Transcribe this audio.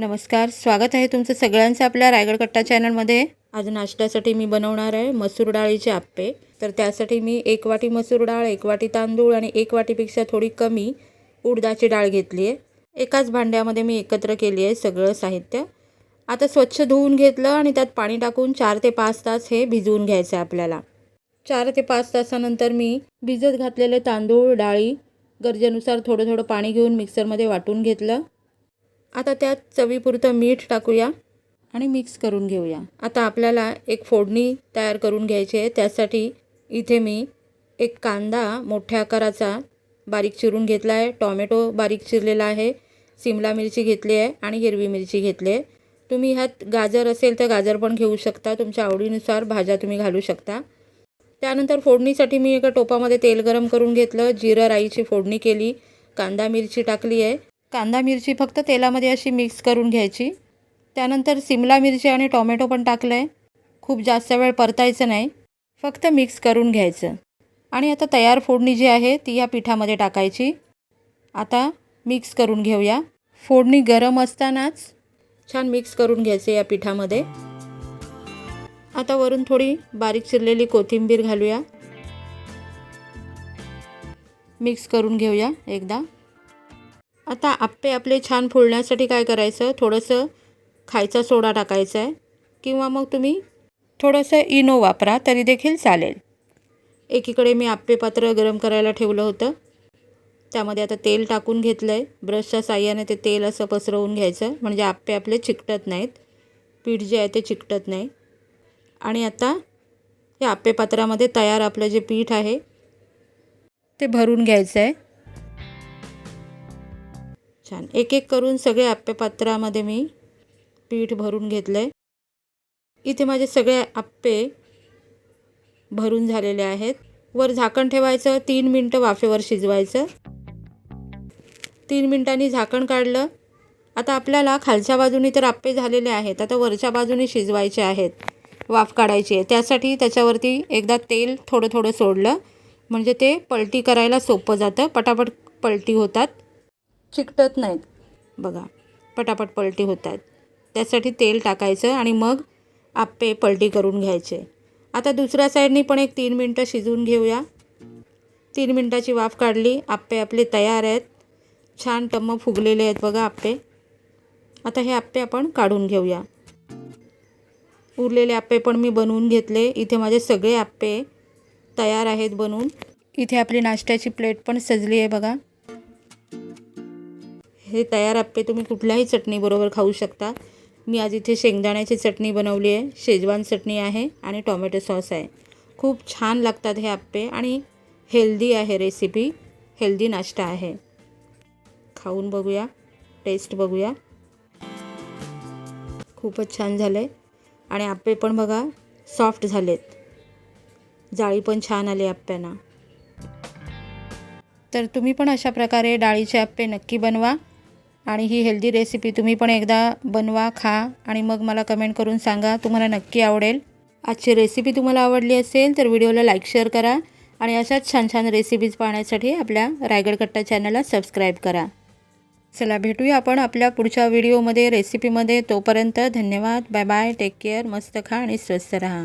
नमस्कार स्वागत आहे तुमचं सगळ्यांचं आपल्या रायगड कट्टा चॅनलमध्ये. आज नाश्त्यासाठी मी बनवणार आहे मसूर डाळीचे आप्पे. तर त्यासाठी मी एक वाटी मसूर डाळ एक वाटी तांदूळ आणि एक वाटीपेक्षा थोडी कमी उडदाची डाळ घेतली आहे. एकाच भांड्यामध्ये मी एकत्र केली आहे सगळं साहित्य. आता स्वच्छ धुवून घेतलं आणि त्यात पाणी टाकून चार ते पाच तास हे भिजवून घ्यायचं आहे आपल्याला. चार ते पाच तासानंतर मी भिजत घातलेले तांदूळ डाळी गरजेनुसार थोडं थोडं पाणी घेऊन मिक्सरमध्ये वाटून घेतलं. आता त्यात चवीपुरतं मीठ टाकूया. आणि मिक्स करून घेऊया. आता आपल्याला एक फोडणी तयार करून घ्यायची आहे. त्यासाठी इथे मी एक कांदा मोठ्या आकाराचा बारीक चिरून घेतला आहे. टॉमॅटो बारीक चिरलेला आहे. सिमला मिरची घेतली आहे आणि हिरवी मिरची घेतली आहे. तुम्ही ह्यात गाजर असेल तर गाजर पण घेऊ शकता. तुमच्या आवडीनुसार भाज्या तुम्ही घालू शकता. त्यानंतर फोडणीसाठी मी एका टोपामध्ये तेल गरम करून घेतलं. जिरं राईची फोडणी केली. कांदा मिरची टाकली आहे. कांदा मिरची फक्त तेलामध्ये अशी मिक्स करून घ्यायची. त्यानंतर सिमला मिरची आणि टोमॅटो पण टाकलं आहे खूप जास्त वेळ परतायचं नाही. फक्त मिक्स करून घ्यायचं. आणि आता तयार फोडणी जी आहे ती या पिठामध्ये टाकायची. आता मिक्स करून घेऊया. फोडणी गरम असतानाच छान मिक्स करून घ्यायचे या पिठामध्ये. आता वरून थोडी बारीक चिरलेली कोथिंबीर घालूया. मिक्स करून घेऊया एकदा. आता आप्पे आपले छान फुलण्यासाठी काय करायचं? थोडंसं खायचा सोडा टाकायचा आहे किंवा मग तुम्ही थोडंसं इनो वापरा तरी देखील चालेल. एकीकडे मी आप्पे पात्र गरम करायला ठेवलं होतं. त्यामध्ये आता तेल टाकून घेतलं आहे ब्रशच्या साह्याने ते तेल असं पसरवून घ्यायचं. म्हणजे आप्पे आपले चिकटत नाहीत. पीठ जे आहे ते चिकटत नाही. आणि आता या आप्पे पात्रामध्ये तयार आपलं जे पीठ आहे ते भरून घ्यायचं आहे छान. एक एक करून सगळे आप्पे पात्रामध्ये मी पीठ भरून घेतलं आहे इथे माझे सगळे आप्पे भरून झालेले आहेत. वर झाकण ठेवायचं तीन मिनटं वाफेवर शिजवायचं. तीन मिनटांनी झाकण काढलं. आता आपल्याला खालच्या बाजूनी तर आप्पे झालेले आहेत. आता वरच्या बाजूनी शिजवायचे आहेत. वाफ काढायची आहे. त्यासाठी त्याच्यावरती एकदा तेल थोडं थोडं सोडलं. म्हणजे ते पलटी करायला सोपं जातं. पटापट पलटी होतात. चिकटत नाहीत. बघा पटापट पलटी होत आहेत त्यासाठी तेल टाकायचं आणि मग आप्पे पलटी करून घ्यायचे. आता दुसऱ्या साईडनी पण एक तीन मिनटं शिजवून घेऊया. तीन मिनटाची वाफ काढली आप्पे आपले तयार आहेत. छान टम्म फुगलेले आहेत बघा आप्पे. आता हे आप्पे आपण काढून घेऊया. उरलेले आप्पे पण मी बनवून घेतले. इथे माझे सगळे आप्पे तयार आहेत बनवून. इथे आपली नाश्त्याची प्लेट पण सजली आहे बघा. हे तयार आप्पे तुम्ही कुठल्याही चटणीबरोबर खाऊ शकता. मी आज इथे शेंगदाण्याची चटणी बनवली आहे. शेजवान चटणी आहे आणि टॉमॅटो सॉस आहे. खूप छान लागतात हे आप्पे आणि हेल्दी आहे रेसिपी. हेल्दी नाश्ता आहे. खाऊन बघूया. टेस्ट बघूया. खूपच छान झालं आहे आणि आप्पे पण बघा सॉफ्ट झालेत. जाळी पण छान आली आप्प्यांना तर तुम्ही पण अशा प्रकारे डाळीचे आप्पे नक्की बनवा. आणि ही हेल्दी रेसिपी तुम्ही पण एकदा बनवा खा आणि मग मला कमेंट करून सांगा. तुम्हाला नक्की आवडेल. आजची रेसिपी तुम्हाला आवडली असेल तर व्हिडिओला लाईक शेअर करा आणि अशाच छान छान रेसिपीज पाहण्यासाठी आपल्या रायगड कट्टा चॅनलला सबस्क्राईब करा. चला भेटूया आपण आपल्या पुढच्या व्हिडिओमध्ये रेसिपीमध्ये तोपर्यंत धन्यवाद. बाय बाय टेक केअर मस्त खा आणि स्वस्त रहा.